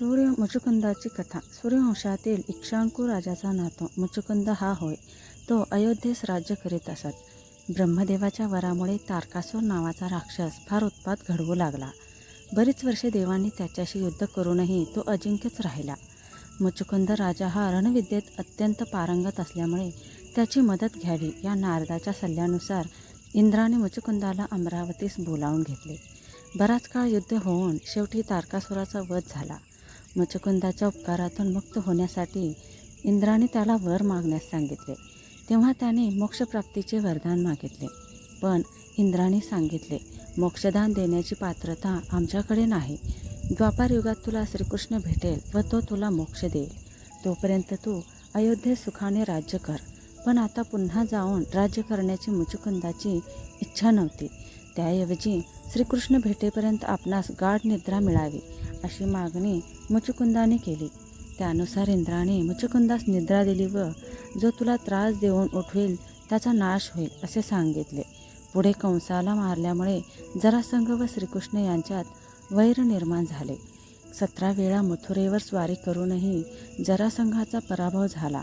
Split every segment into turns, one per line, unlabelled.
सूर्य मुचुकुंदाची कथा. सूर्यवंशातील इक्षांकू राजाचा नातो मुचुकुंद हा होय. तो अयोध्येस राज्य करीत असत. ब्रह्मदेवाच्या वरामुळे तारकासूर नावाचा राक्षस फार उत्पात घडवू लागला. बरीच वर्षे देवांनी त्याच्याशी युद्ध करूनही तो अजिंक्यच राहिला. मुचुकुंद राजा हा रणविद्येत अत्यंत पारंगत असल्यामुळे त्याची मदत घ्यावी या नारदाच्या सल्ल्यानुसार इंद्राने मुचुकुंदाला अमरावतीस बोलावून घेतले. बराच काळ युद्ध होऊन शेवटी तारकासुराचा वध झाला. मचकुंदाच्या उपकारातून मुक्त होण्यासाठी इंद्राने त्याला वर मागण्यास सांगितले. तेव्हा त्याने मोक्षप्राप्तीचे वरदान मागितले. पण इंद्राने सांगितले मोक्षदान देण्याची पात्रता आमच्याकडे नाही. द्वापार युगात तुला श्रीकृष्ण भेटेल व तो तुला मोक्ष देईल. तोपर्यंत तू अयोध्येत सुखाने राज्य कर. पण आता पुन्हा जाऊन राज्य करण्याची मुचुकुंदाची इच्छा नव्हती. त्याऐवजी श्रीकृष्ण भेटेपर्यंत आपणास गाढ निद्रा मिळावी. अशी मागणी मुचुकुंदाने केली. त्यानुसार इंद्राने मुचुकुंदास निद्रा दिली व जो तुला त्रास देऊन उठवेल त्याचा नाश होईल असे सांगितले. पुढे कंसाला मारल्यामुळे जरासंग व श्रीकृष्ण यांच्यात वैर निर्माण झाले. सतरा वेळा मथुरेवर स्वारी करूनही जरासंघाचा पराभव झाला.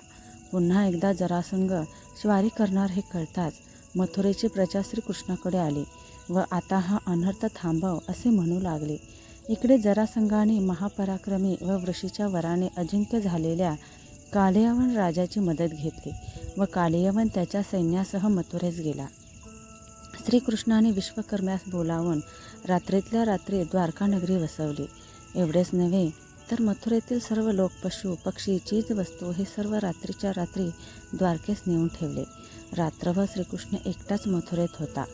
पुन्हा एकदा जरासंघ स्वारी करणार हे कळताच मथुरेची प्रजा श्रीकृष्णाकडे आली व आता हा अनर्थ थांबव असे म्हणू लागले. इकडे जरासंघाने महापराक्रमी व वृषीच्या वराने अजिंक्य झालेल्या कालियावन राजाची मदत घेतली व कालियावन त्याच्या सैन्यासह मथुरेस गेला. श्रीकृष्णाने विश्वकर्म्यास बोलावून रात्रीतल्या रात्री द्वारका नगरी वसवली. एवढेच नव्हे तर मथुरेतील सर्व लोक पशु पक्षी चीज वस्तू हे सर्व रात्रीच्या रात्री द्वारकेस नेऊन ठेवले. रात्रभर श्रीकृष्ण एकटाच मथुरेत होता.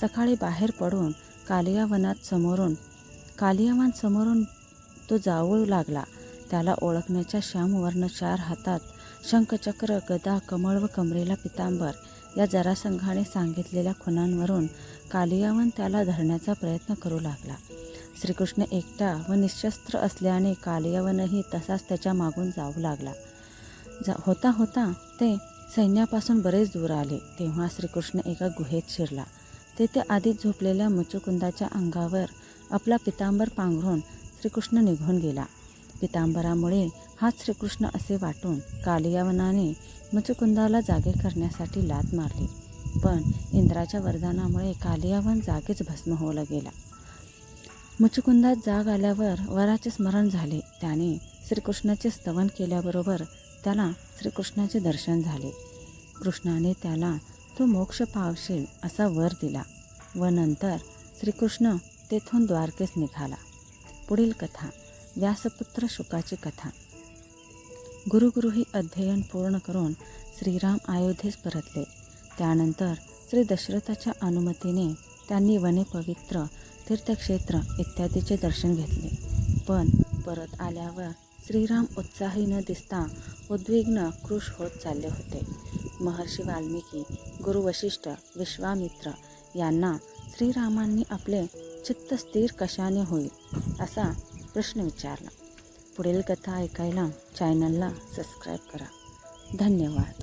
सकाळी बाहेर पडून कालियावनात समोरून कालियामान समोरून तो जाऊ लागला. त्याला ओळखण्याच्या श्यामवर्ण चार हातात शंखचक्र गदा कमळ व कमरेला पितांबर या जरासंघाने सांगितलेल्या खुणांवरून कालियावन त्याला धरण्याचा प्रयत्न करू लागला. श्रीकृष्ण एकटा व निशस्त्र असल्याने कालियावनही तसाच त्याच्या मागून जाऊ लागला. जा होता होता ते सैन्यापासून बरेच दूर आले. तेव्हा श्रीकृष्ण एका गुहेत शिरला. तेथे आधीच झोपलेल्या मुचुकुंदाच्या अंगावर आपला पितांबर पांघरून श्रीकृष्ण निघून गेला. पितांबरामुळे हाच श्रीकृष्ण असे वाटून कालियावनाने मुचुकुंदाला जागे करण्यासाठी लात मारली. पण इंद्राच्या वरदानामुळे कालियावन जागेच भस्म होला गेला मुचुकुंदात जाग आल्यावर वराचे स्मरण झाले. त्याने श्रीकृष्णाचे स्तवन केल्याबरोबर त्याला श्रीकृष्णाचे दर्शन झाले. कृष्णाने त्याला तो मोक्ष पावशील असा वर दिला. व नंतर श्रीकृष्ण तेथून द्वारकेस निघाला. पुढील कथा व्यासपुत्र शुकाची कथा. गुरुगुरुही अध्ययन पूर्ण करून श्रीराम अयोध्येस परतले. त्यानंतर श्री दशरथाच्या अनुमतीने त्यांनी वने पवित्र तीर्थक्षेत्र इत्यादीचे दर्शन घेतले. पण परत आल्यावर श्रीराम उत्साही न दिसता उद्विग्न कृश होत चालले होते. महर्षी वाल्मिकी गुरु वशिष्ठ विश्वामित्र यांना श्रीरामांनी आपले चित्त स्थिर कशाने होईल असा प्रश्न विचारला. पुढील कथा ऐकायला चॅनलला सबस्क्राईब करा. धन्यवाद.